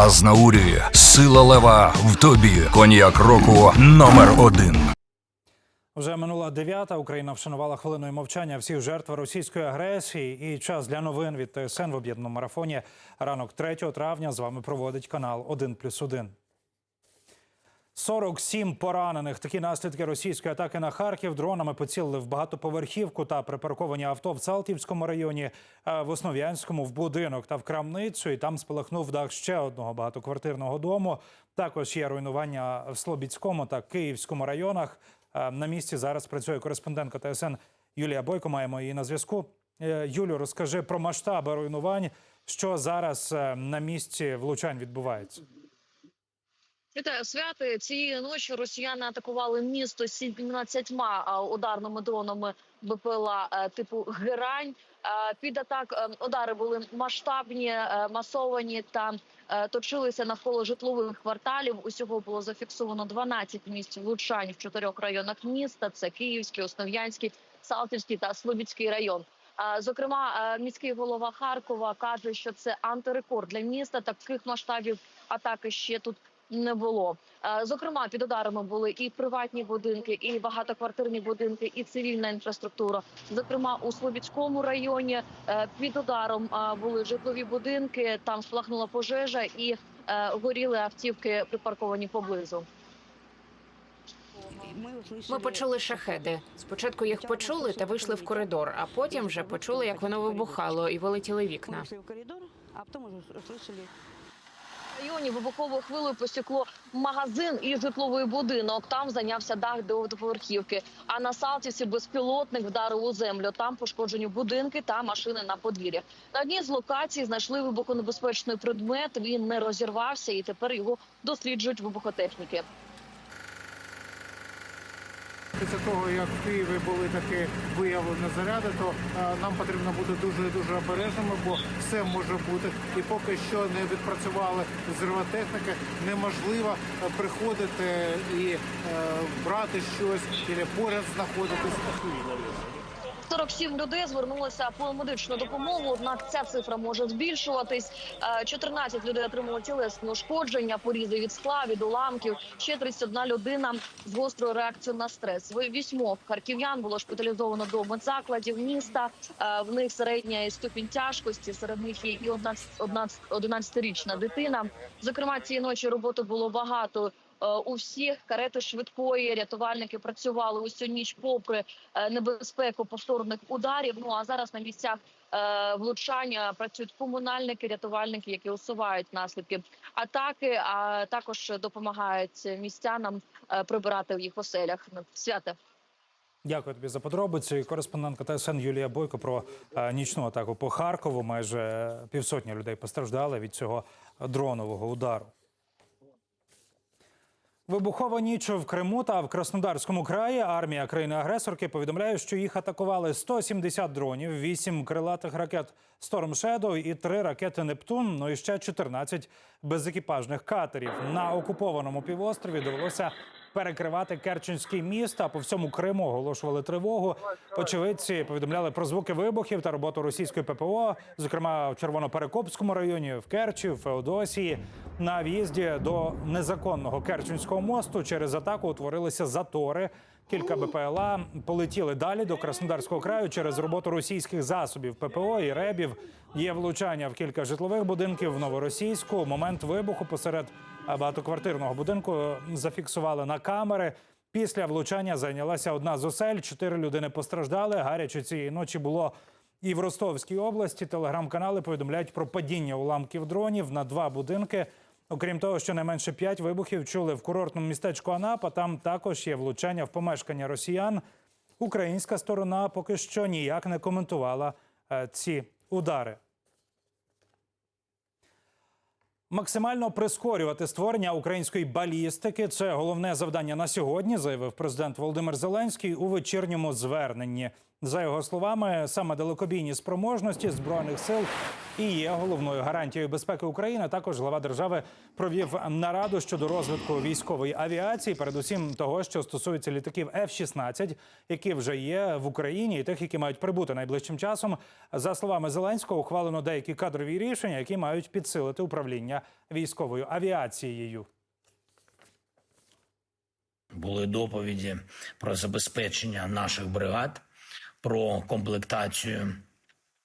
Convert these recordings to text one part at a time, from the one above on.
Азнаурі, сила лева в тобі. Коньяк року номер один. Вже минула дев'ята. Україна вшанувала хвилиною мовчання всіх жертв російської агресії. І час для новин від ТСН в об'єднаному марафоні. Ранок 3 травня з вами проводить канал 1+,1. 47 поранених. Такі наслідки російської атаки на Харків. Дронами поцілили в багатоповерхівку та припарковані авто в Салтівському районі, в Основ'янському в будинок та в крамницю. І там спалахнув дах ще одного багатоквартирного дому. Також є руйнування в Слобідському та Київському районах. Е, На місці зараз працює кореспондентка ТСН Юлія Бойко. Маємо її на зв'язку. Е, Юлю, розкажи про масштаби руйнувань, що зараз е, на місці влучань відбувається. Вітаю святи. Цієї ночі росіяни атакували місто 17 ударними дронами БПЛА е, типу Герань. Е, Під атак е, удари були масштабні, масовані та точилися навколо житлових кварталів. Усього було зафіксовано 12 місць влучань в чотирьох районах міста: це Київський, Основ'янський, Салтівський та Слобідський район. Зокрема, міський голова Харкова каже, що це антирекорд для міста. Таких масштабів атаки ще тут не було. Е, Зокрема, під ударами були і приватні будинки, і багатоквартирні будинки, і цивільна інфраструктура. Зокрема, у Слобідському районі е, під ударом е, були житлові будинки. Там спалахнула пожежа і горіли автівки, припарковані поблизу. Ми почули шахеди. Спочатку їх почули та вийшли в коридор, а потім вже почули, як воно вибухало, і вилетіли вікна. Районі вибуховою хвилею посікло магазин і житловий будинок. Там зайнявся дах двоповерхівки. А на Салтівці безпілотник вдарив у землю. Там пошкоджені будинки та машини на подвір'ях. На одній з локацій знайшли вибухонебезпечний предмет. Він не розірвався, і тепер його досліджують вибухотехніки. Після того, як в Києві були такі виявлені заряди, то е, нам потрібно бути дуже дуже обережними, бо все може бути. І поки що не відпрацювали зривотехніки, неможливо е, приходити і е, брати щось, і поряд знаходитись. 47 людей звернулися по медичну допомогу. Однак ця цифра може збільшуватись. Е, 14 людей отримали тілесні ушкодження, порізи від скла, від уламків. Ще 31 людина з гострою реакцією на стрес. Вісьмох харків'ян було шпиталізовано до медзакладів міста. Е, В них середня ступінь тяжкості. Серед них є і 11-річна дитина. Зокрема, цієї ночі роботи було багато. Е, У всіх карети швидкої рятувальники працювали усю ніч попри е, небезпеку повторних ударів. Ну а зараз на місцях е, влучання працюють комунальники, рятувальники, які усувають наслідки атаки, а також допомагають містянам прибирати в їх оселях. Святе. Дякую тобі за подробиці. Кореспондентка ТСН Юлія Бойко про нічну атаку по Харкову. Майже півсотні людей постраждали від цього дронового удару. Вибухова ніч в Криму та в Краснодарському краї армія країни-агресорки повідомляє, що їх атакували 170 дронів, 8 крилатих ракет Storm Shadow і 3 ракети Нептун. Ну і ще 14 безекіпажних катерів. На окупованому півострові довелося перекривати Керченський міст. А по всьому Криму оголошували тривогу. Очевидці повідомляли про звуки вибухів та роботу російської ППО, зокрема в Червоноперекопському районі, в Керчі, в Феодосії. На в'їзді до незаконного Керченського мосту через атаку утворилися затори. Кілька БПЛА полетіли далі до Краснодарського краю через роботу російських засобів ППО і ребів. Є влучання в кілька житлових будинків в Новоросійську. Момент вибуху посеред багатоквартирного будинку зафіксували на камери. Після влучання зайнялася одна з осель. Чотири людини постраждали. Гаряче цієї ночі було і в Ростовській області. Телеграм-канали повідомляють про падіння уламків дронів на два будинки. Окрім того, щонайменше п'ять вибухів чули в курортному містечку Анапа. Там також є влучання в помешкання росіян. Українська сторона поки що ніяк не коментувала е, ці удари. Максимально прискорювати створення української балістики це головне завдання на сьогодні, заявив президент Володимир Зеленський у вечірньому зверненні. За його словами, саме далекобійні спроможності збройних сил і є головною гарантією безпеки України. Також глава держави провів нараду щодо розвитку військової авіації, передусім того, що стосується літаків F-16, які вже є в Україні, і тих, які мають прибути найближчим часом. За словами Зеленського, ухвалено деякі кадрові рішення, які мають підсилити управління військовою авіацією. були доповіді про забезпечення наших бригад, про комплектацію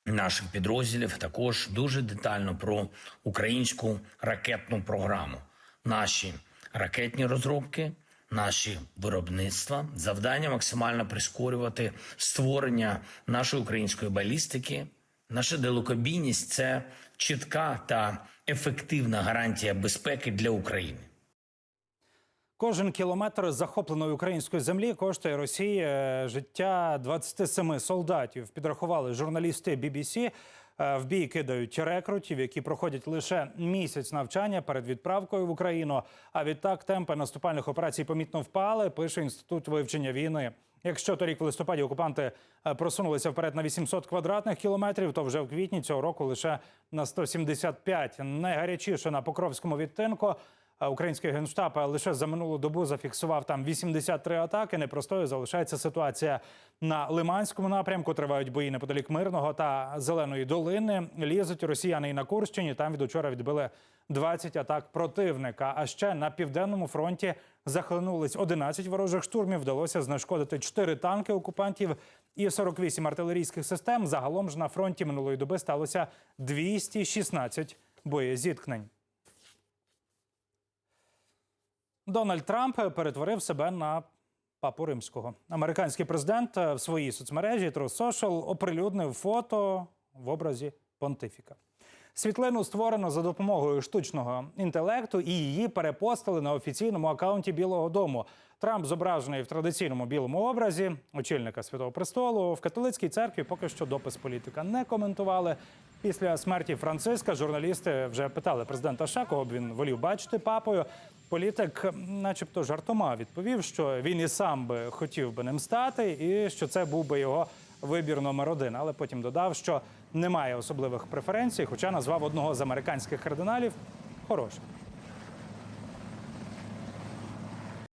наших підрозділів. Також дуже детально про українську ракетну програму, наші ракетні розробки. Наші виробництва завдання максимально прискорювати створення нашої української балістики. Наша далекобійність це чітка та ефективна гарантія безпеки для України. Кожен кілометр захопленої української землі коштує Росії е, життя 27 солдатів. Підрахували журналісти BBC. Е, В бій кидають рекрутів, які проходять лише місяць навчання перед відправкою в Україну. А відтак темпи наступальних операцій помітно впали. Пише інститут вивчення війни. Якщо торік в листопаді окупанти е, просунулися вперед на 800 квадратних кілометрів, то вже в квітні цього року лише на 175. Найгарячіше на Покровському відтинку. Український генштаб лише за минулу добу зафіксував там 83 атаки. Непростою залишається ситуація на Лиманському напрямку. Тривають бої неподалік Мирного та Зеленої долини. Лізуть росіяни і на Курщині. Там від учора відбили 20 атак противника. А ще на південному фронті захлинулись 11 ворожих штурмів. Вдалося знешкодити 4 танки окупантів і 48 артилерійських систем. Загалом ж на фронті минулої доби сталося 216 боєзіткнень. Дональд Трамп перетворив себе на папу римського. Американський президент в своїй соцмережі Truth Social оприлюднив фото в образі понтифіка. Світлину створено за допомогою штучного інтелекту, і її перепостили на офіційному акаунті Білого Дому. Трамп зображений в традиційному білому образі очільника Святого Престолу. В католицькій церкві поки що допис політика не коментували. Після смерті Франциска журналісти вже питали президента США, кого б він волів бачити папою. Політик, начебто, жартома відповів, що він і сам би хотів би ним стати, і що це був би його вибір номер один. Але потім додав, що немає особливих преференцій, хоча назвав одного з американських кардиналів хорошим.